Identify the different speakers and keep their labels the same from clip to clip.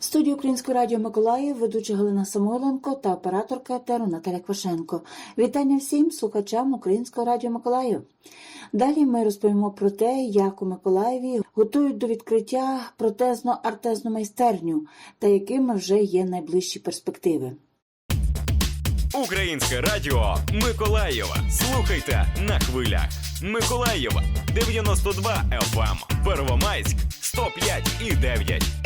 Speaker 1: В студії Української радіо Миколаїв ведуча Галина Самойленко та операторка етеру Наталя Квашенко. Вітання всім слухачам Українського радіо Миколаїв. Далі ми розповімо про те, як у Миколаєві готують до відкриття протезно-артезну майстерню та якими вже є найближчі перспективи.
Speaker 2: Українське радіо Миколаєва. Слухайте на хвилях. Миколаєва 92 FM. Первомайськ 105 і 9 FM.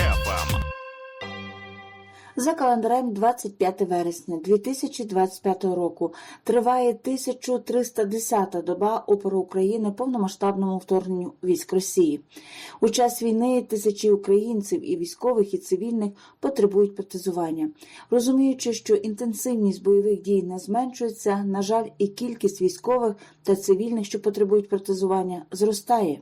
Speaker 1: За календарем 25 вересня 2025 року триває 1310-та доба опору України повномасштабному вторгненню військ Росії. У час війни тисячі українців і військових, і цивільних потребують протезування. Розуміючи, що інтенсивність бойових дій не зменшується, на жаль, і кількість військових та цивільних, що потребують протезування, зростає.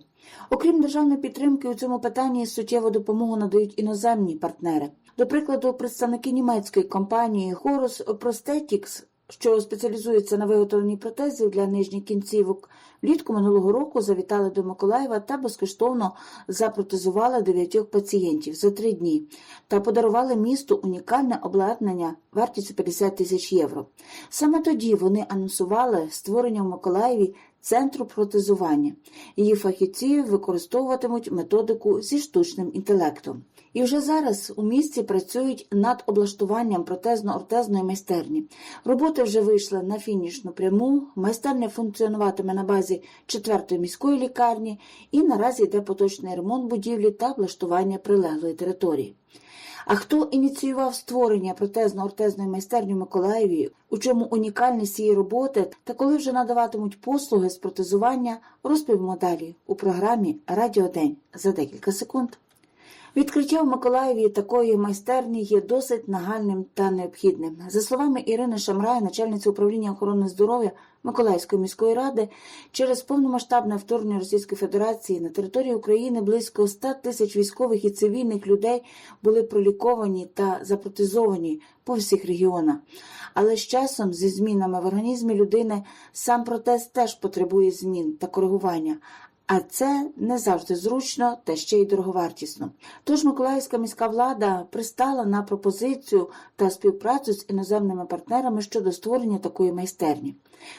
Speaker 1: Окрім державної підтримки, у цьому питанні суттєву допомогу надають іноземні партнери. До прикладу, представники німецької компанії Horus Prosthetics, що спеціалізується на виготовленні протезів для нижніх кінцівок, влітку минулого року завітали до Миколаєва та безкоштовно запротезували дев'ятьох пацієнтів за три дні та подарували місту унікальне обладнання вартістю 50 тисяч євро. Саме тоді вони анонсували створення в Миколаєві центру протезування. Її фахівці використовуватимуть методику зі штучним інтелектом. І вже зараз у місті працюють над облаштуванням протезно-ортезної майстерні. Роботи вже вийшли на фінішну пряму. Майстерня функціонуватиме на базі 4-ї міської лікарні, і наразі йде поточний ремонт будівлі та облаштування прилеглої території. А хто ініціював створення протезно-ортезної майстерні в Миколаєві, у чому унікальність цієї роботи та коли вже надаватимуть послуги з протезування, розповімо далі у програмі Радіодень за декілька секунд. Відкриття в Миколаєві такої майстерні є досить нагальним та необхідним. За словами Ірини Шамрай, начальниці управління охорони здоров'я Миколаївської міської ради, через повномасштабне вторгнення Російської Федерації на території України близько 100 тисяч військових і цивільних людей були проліковані та запротезовані по всіх регіонах. Але з часом, зі змінами в організмі людини, сам протез теж потребує змін та коригування. А це не завжди зручно та ще й дороговартісно. Тож Миколаївська міська влада пристала на пропозицію та співпрацю з іноземними партнерами щодо створення такої майстерні.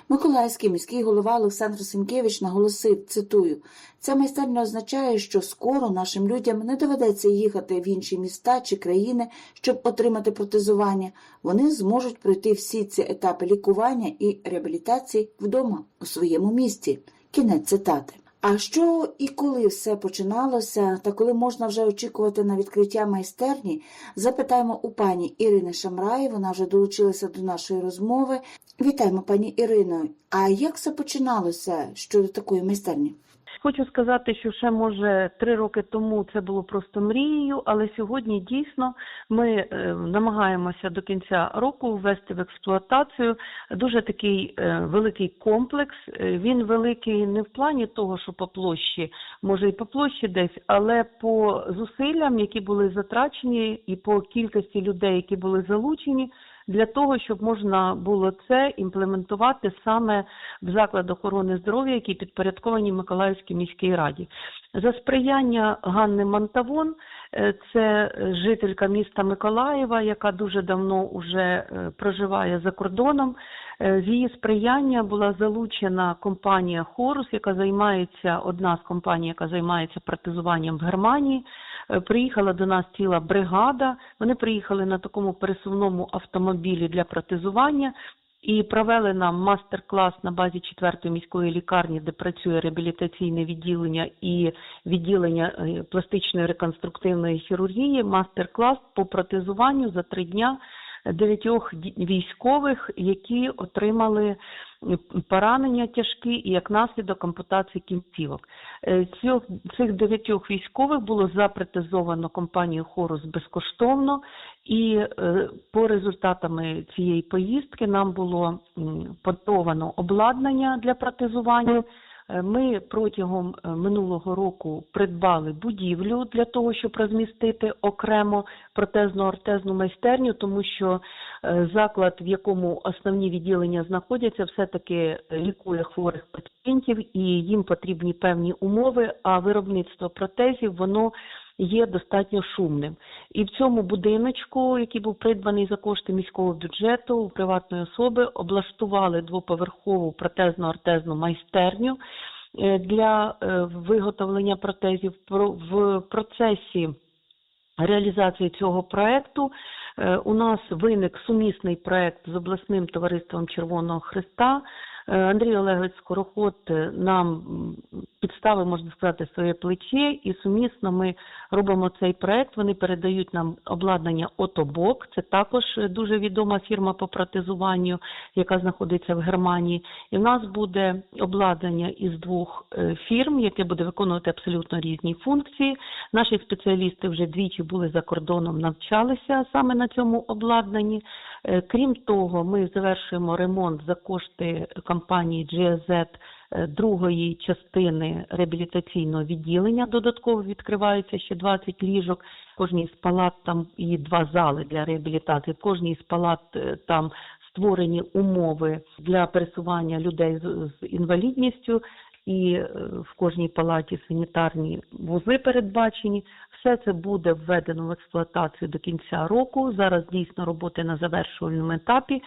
Speaker 1: Миколаївський міський голова Олександр Сенкевич наголосив, цитую, ця майстерня означає, що скоро нашим людям не доведеться їхати в інші міста чи країни, щоб отримати протезування. Вони зможуть пройти всі ці етапи лікування і реабілітації вдома у своєму місті. Кінець цитати. А що і коли все починалося, та коли можна вже очікувати на відкриття майстерні, запитаємо у пані Ірини Шамраї, вона вже долучилася до нашої розмови. Вітаємо, пані Ірино. А як все починалося щодо такої майстерні?
Speaker 3: Хочу сказати, що ще може три роки тому це було просто мрією, але сьогодні дійсно ми е, намагаємося до кінця року ввести в експлуатацію дуже такий е, великий комплекс. Е, Він великий не в плані того, що по площі, може і по площі десь, але по зусиллям, які були затрачені, і по кількості людей, які були залучені для того, щоб можна було це імплементувати саме в заклад охорони здоров'я, які підпорядковані Миколаївській міській раді. За сприяння Ганни Мантавон, е, це жителька міста Миколаєва, яка дуже давно вже проживає за кордоном. Е, З її сприяння була залучена компанія Хорус, яка займається одна з компаній, яка займається протезуванням в Германії. Е, Приїхала до нас ціла бригада. Вони приїхали на такому пересувному автомобілі для протезування і провели нам мастер-клас на базі 4-ї міської лікарні, де працює реабілітаційне відділення і відділення е, пластичної реконструктивної хірургії. Мастер-клас по протезуванню за три дня дев'ятьох військових, які отримали поранення тяжкі і як наслідок ампутації кінцівок. Е, цих дев'ятьох військових було запротезовано компанією Хорус безкоштовно, і е, по результатами цієї поїздки нам було м, подаровано обладнання для протезування. Е, Ми протягом е, минулого року придбали будівлю для того, щоб розмістити окремо протезно-ортезну майстерню, тому що е, заклад, в якому основні відділення знаходяться, все-таки лікує хворих пацієнтів і їм потрібні певні умови. А виробництво протезів воно є достатньо шумним. І в цьому будиночку, який був придбаний за кошти міського бюджету у приватної особи, облаштували двоповерхову протезно-ортезну майстерню е, для е, виготовлення протезів. В процесі реалізації цього проекту е, у нас виник сумісний проект з обласним товариством Червоного Христа. Андрій Олегович Скороход нам м, підставив, можна сказати, своє плече, і сумісно ми робимо цей проект. Вони передають нам обладнання Отобок. Це також дуже відома фірма по протезуванню, яка знаходиться в Германії. І в нас буде обладнання із двох е, фірм, яке буде виконувати абсолютно різні функції. Наші спеціалісти вже двічі були за кордоном, навчалися саме на цьому обладнанні. Е, Крім того, ми завершуємо ремонт за кошти компанії GSZ е, другої частини реабілітаційного відділення. Додатково відкриваються ще 20 ліжок. Кожній з палат там і два зали для реабілітації. Кожній з палат е, там створені умови для пересування людей з, з інвалідністю. І е, в кожній палаті санітарні вузи передбачені. Все це буде введено в експлуатацію до кінця року. Зараз дійсно роботи на завершувальному етапі.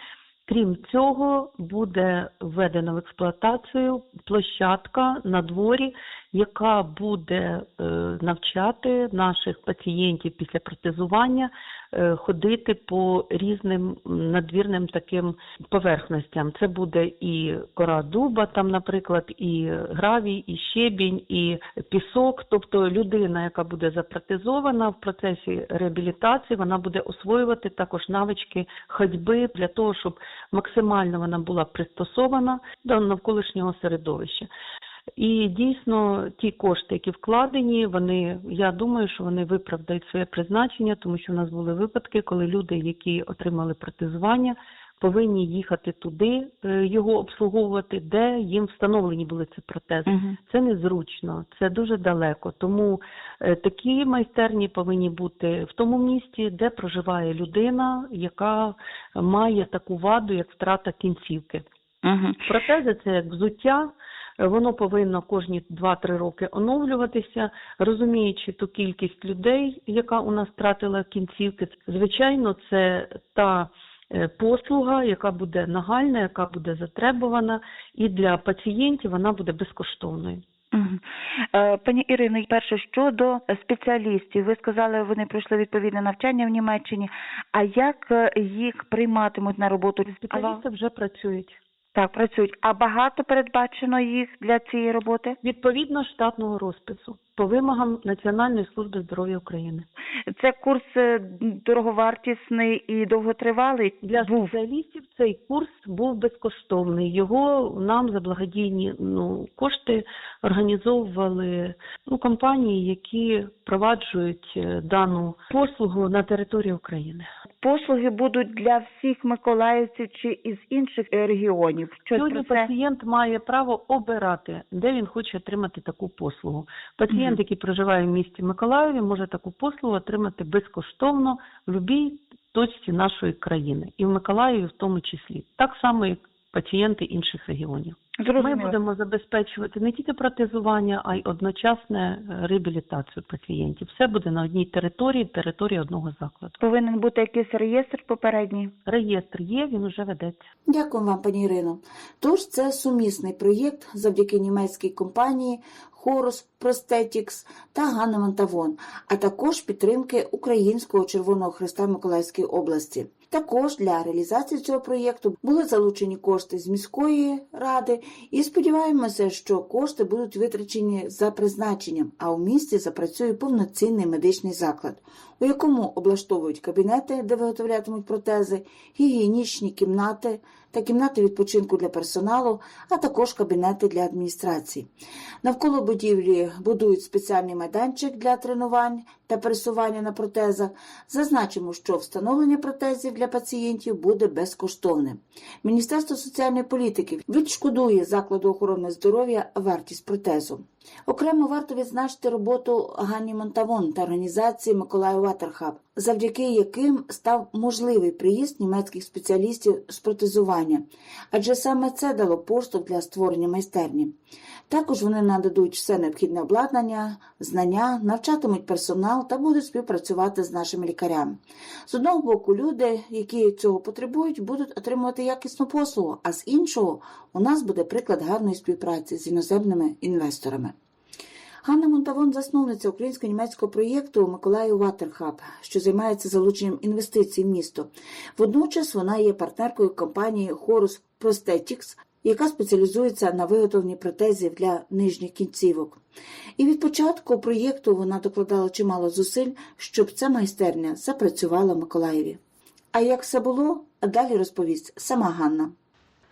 Speaker 3: Крім цього, буде введена в експлуатацію площадка на дворі, яка буде е, навчати наших пацієнтів після протезування е, ходити по різним надвірним таким поверхностям. Це буде і кора дуба, там, наприклад, і гравій, і щебінь, і пісок. Тобто людина, яка буде запротезована в процесі реабілітації, вона буде освоювати також навички ходьби для того, щоб максимально вона була пристосована до навколишнього середовища. І дійсно ті кошти, які вкладені, вони я думаю, що вони виправдають своє призначення, тому що в нас були випадки, коли люди, які отримали протезування, повинні їхати туди, е, його обслуговувати, де їм встановлені були ці протези.
Speaker 1: Мгм.
Speaker 3: Це незручно, це дуже далеко. Тому е, такі майстерні повинні бути в тому місті, де проживає людина, яка має таку ваду, як втрата кінцівки.
Speaker 1: Мгм.
Speaker 3: Протези це як взуття. Воно повинно кожні 2-3 роки оновлюватися, розуміючи ту кількість людей, яка у нас втратила кінцівки. Звичайно, це та е, послуга, яка буде нагальна, яка буде затребувана, і для пацієнтів вона буде безкоштовною.
Speaker 4: Е, Пані Ірино, перше щодо спеціалістів, ви сказали, вони пройшли відповідне навчання в Німеччині. А як е, їх прийматимуть на роботу?
Speaker 3: Спеціалісти вже працюють.
Speaker 4: Так, працюють. А багато передбачено їх для цієї роботи?
Speaker 3: Відповідно штатного розпису по вимогам Національної служби здоров'я України.
Speaker 4: Це курс е, дороговартісний і довготривалий.
Speaker 3: Для спеціалістів цей курс був безкоштовний. Його нам за благодійні ну, кошти організовували ну, компанії, які впроваджують е, дану послугу на території України.
Speaker 4: Послуги будуть для всіх миколаївців чи із інших е, регіонів. Щось
Speaker 3: Сьогодні
Speaker 4: про це?
Speaker 3: пацієнт має право обирати, де він хоче отримати таку послугу. Пацієнт,
Speaker 4: угу.
Speaker 3: який проживає в місті Миколаєві, може таку послугу отримати безкоштовно в будь-якій точці нашої країни, і в Миколаєві в тому числі, так само як пацієнти інших регіонів. Ми будемо забезпечувати не тільки протезування, а й одночасне е, реабілітацію пацієнтів. Все буде на одній території, території одного закладу.
Speaker 4: Повинен бути якийсь реєстр попередній.
Speaker 3: Реєстр є, він вже ведеться.
Speaker 1: Дякую вам, пані Ірино. Тож це сумісний проєкт завдяки німецькій компанії Horus Prosthetics та Ганнеман Тавон, а також підтримки Українського Червоного Христа Миколаївської області. Також для реалізації цього проєкту були залучені кошти з міської ради, і сподіваємося, що кошти будуть витрачені за призначенням, а у місті запрацює повноцінний медичний заклад, у якому облаштовують кабінети, де виготовлятимуть протези, гігієнічні кімнати та кімнати відпочинку для персоналу, а також кабінети для адміністрації. Навколо будівлі будують спеціальний майданчик для тренувань та пересування на протезах. Зазначимо, що встановлення протезів для пацієнтів буде безкоштовним. Міністерство соціальної політики відшкодує закладу охорони здоров'я вартість протезу. Окремо варто відзначити роботу Гані Монтавон та організації Миколаїв Ватерхаб, завдяки яким став можливий приїзд німецьких спеціалістів з протезування, адже саме це дало поштовх для створення майстерні. Також вони нададуть все необхідне обладнання, знання, навчатимуть персонал та будуть співпрацювати з нашими лікарями. З одного боку, люди, які цього потребують, будуть отримувати якісну послугу, а з іншого у нас буде приклад гарної співпраці з іноземними інвесторами. Ганна Монтавон, засновниця українсько-німецького проєкту Миколаїв Ватерхаб, що займається залученням інвестицій в місто. Водночас вона є партнеркою компанії Horus Prosthetics, яка спеціалізується на виготовленні протезів для нижніх кінцівок. І від початку проєкту вона докладала чимало зусиль, щоб ця майстерня запрацювала в Миколаєві. А як все було, далі розповість сама Ганна.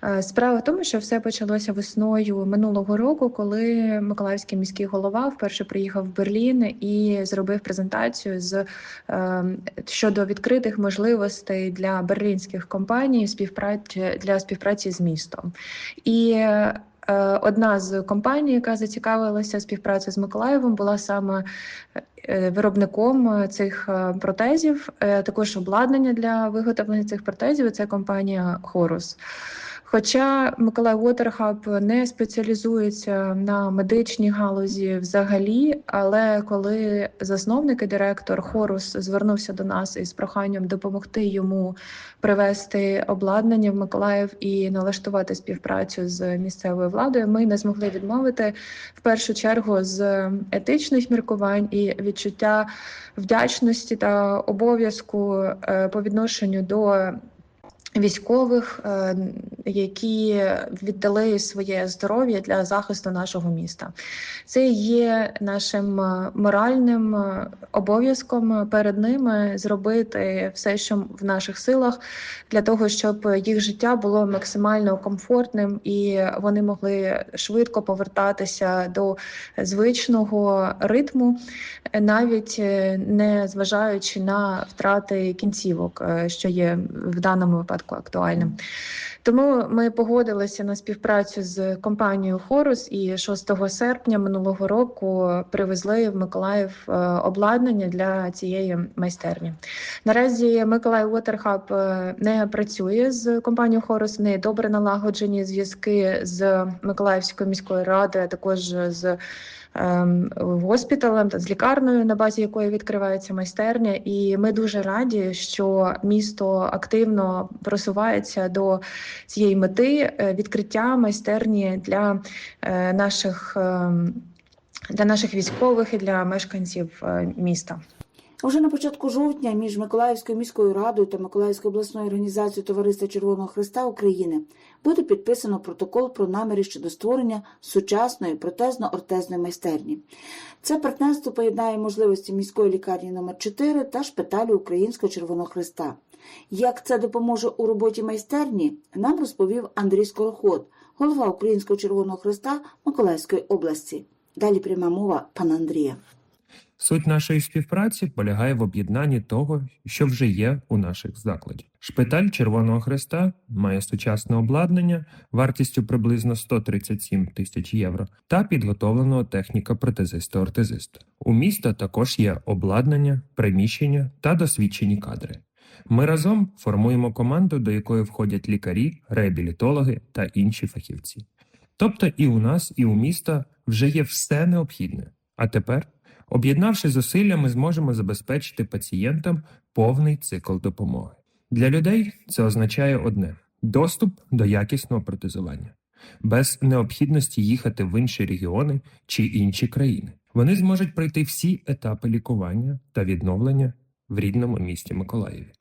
Speaker 5: Е, Справа в тому, що все почалося весною минулого року, коли Миколаївський міський голова вперше приїхав в Берлін і зробив презентацію з е, щодо відкритих можливостей для берлінських компаній співпраці для співпраці з містом. І е, одна з компаній, яка зацікавилася співпрацею з Миколаєвом, була саме виробником цих протезів, також обладнання для виготовлення цих протезів. Це компанія Хорус. Хоча Миколай Уотерхаб не спеціалізується на медичній галузі взагалі, але коли засновник і директор Хорус звернувся до нас із проханням допомогти йому привести обладнання в Миколаїв і налаштувати співпрацю з місцевою владою, ми не змогли відмовити в першу чергу з етичних міркувань і відчуття вдячності та обов'язку е, по відношенню до військових, е, які віддали своє здоров'я для захисту нашого міста. Це є нашим е, моральним е, обов'язком перед ними зробити все, що в наших силах, для того, щоб їх життя було максимально комфортним і вони могли швидко повертатися до звичного ритму, навіть не зважаючи на втрати кінцівок, що є в даному випадку актуальним. Тому ми погодилися на співпрацю з компанією Хорус і 6 серпня минулого року привезли в Миколаїв е, обладнання для цієї майстерні. Наразі Миколаїв Уотерхаб не працює з компанією Хорус. В неї добре налагоджені зв'язки з Миколаївською міською радою, а також з госпіталем та з лікарнею, на базі якої відкривається майстерня. І ми дуже раді, що місто активно просувається до цієї мети е, відкриття майстерні для е, наших. ем, Для наших військових і для мешканців е, міста.
Speaker 1: Уже на початку жовтня між Миколаївською міською радою та Миколаївською обласною організацією Товариства Червоного Христа України буде підписано протокол про наміри щодо створення сучасної протезно-ортезної майстерні. Це партнерство поєднає можливості міської лікарні номер 4 та шпиталю Українського Червоного Христа. Як це допоможе у роботі майстерні, нам розповів Андрій Скороход, голова Українського Червоного Христа Миколаївської області. Далі пряма мова пана Андрія.
Speaker 6: Суть нашої співпраці полягає в об'єднанні того, що вже є у наших закладів. Шпиталь Червоного Хреста має сучасне обладнання вартістю приблизно 137 тисяч євро та підготовленого техніка протезиста-ортезиста. У міста також є обладнання, приміщення та досвідчені кадри. Ми разом формуємо команду, до якої входять лікарі, реабілітологи та інші фахівці. Тобто і у нас, і у міста вже є все необхідне. А тепер Об'єднавши зусилля, ми зможемо забезпечити пацієнтам повний цикл допомоги. Для людей це означає одне: доступ до якісного протезування, без необхідності їхати в інші регіони чи інші країни. Вони зможуть пройти всі етапи лікування та відновлення в рідному місті Миколаєві,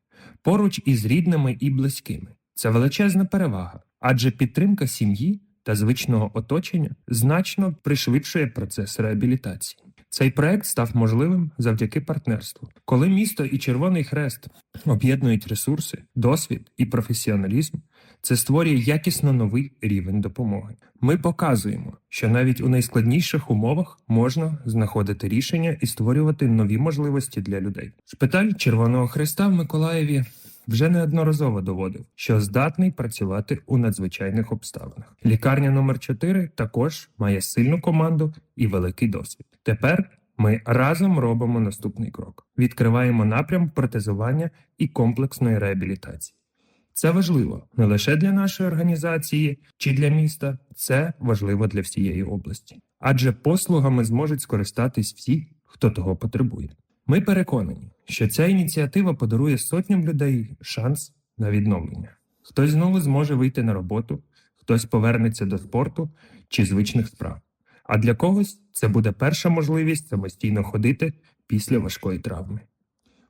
Speaker 6: поруч із рідними і близькими. Це величезна перевага, адже підтримка сім'ї та звичного оточення значно пришвидшує процес реабілітації. Цей проект став можливим завдяки партнерству, коли місто і Червоний Хрест об'єднують ресурси, досвід і професіоналізм. Це створює якісно новий рівень допомоги. Ми показуємо, що навіть у найскладніших умовах можна знаходити рішення і створювати нові можливості для людей. Шпиталь Червоного Хреста в Миколаєві вже неодноразово доводив, що здатний працювати у надзвичайних обставинах. Лікарня номер 4 також має сильну команду і великий досвід. Тепер ми разом робимо наступний крок: відкриваємо напрям протезування і комплексної реабілітації. Це важливо не лише для нашої організації чи для міста, це важливо для всієї області, адже послугами зможуть скористатись всі, хто того потребує. Ми переконані, що ця ініціатива подарує сотням людей шанс на відновлення. Хтось знову зможе вийти на роботу, хтось повернеться до спорту чи звичних справ. А для когось це буде перша можливість самостійно ходити після важкої травми.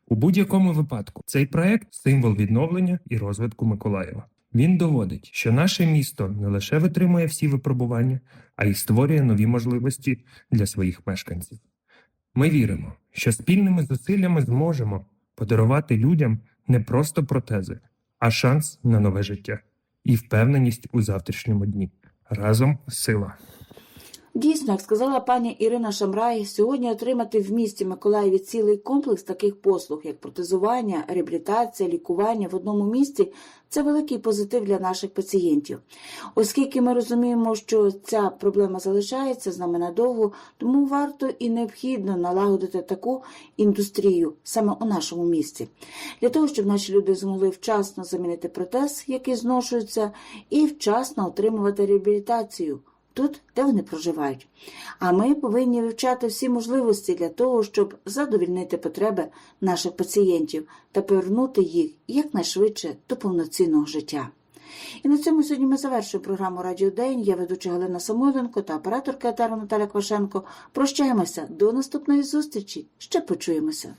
Speaker 6: У будь-якому випадку цей проект символ відновлення і розвитку Миколаєва. Він доводить, що наше місто не лише витримує всі випробування, а й створює нові можливості для своїх мешканців. Ми віримо, що спільними зусиллями зможемо подарувати людям не просто протези, а шанс на нове життя і впевненість у завтрашньому дні. Разом сила.
Speaker 1: Дійсно, як сказала пані Ірина Шамрай, сьогодні отримати в місті Миколаєві цілий комплекс таких послуг, як протезування, реабілітація, лікування в одному місці це великий позитив для наших пацієнтів. Оскільки ми розуміємо, що ця проблема залишається з нами надовго, тому варто і необхідно налагодити таку індустрію саме у нашому місті, для того, щоб наші люди змогли вчасно замінити протез, який зношується, і вчасно отримувати реабілітацію тут, де вони проживають. А ми повинні вивчати всі можливості для того, щоб задовільнити потреби наших пацієнтів та повернути їх якнайшвидше до повноцінного життя. І на цьому сьогодні ми завершуємо програму Радіо День. Я ведуча Галина Самойленко та операторка Етеру Наталя Квашенко. Прощаємося до наступної зустрічі. Ще почуємося.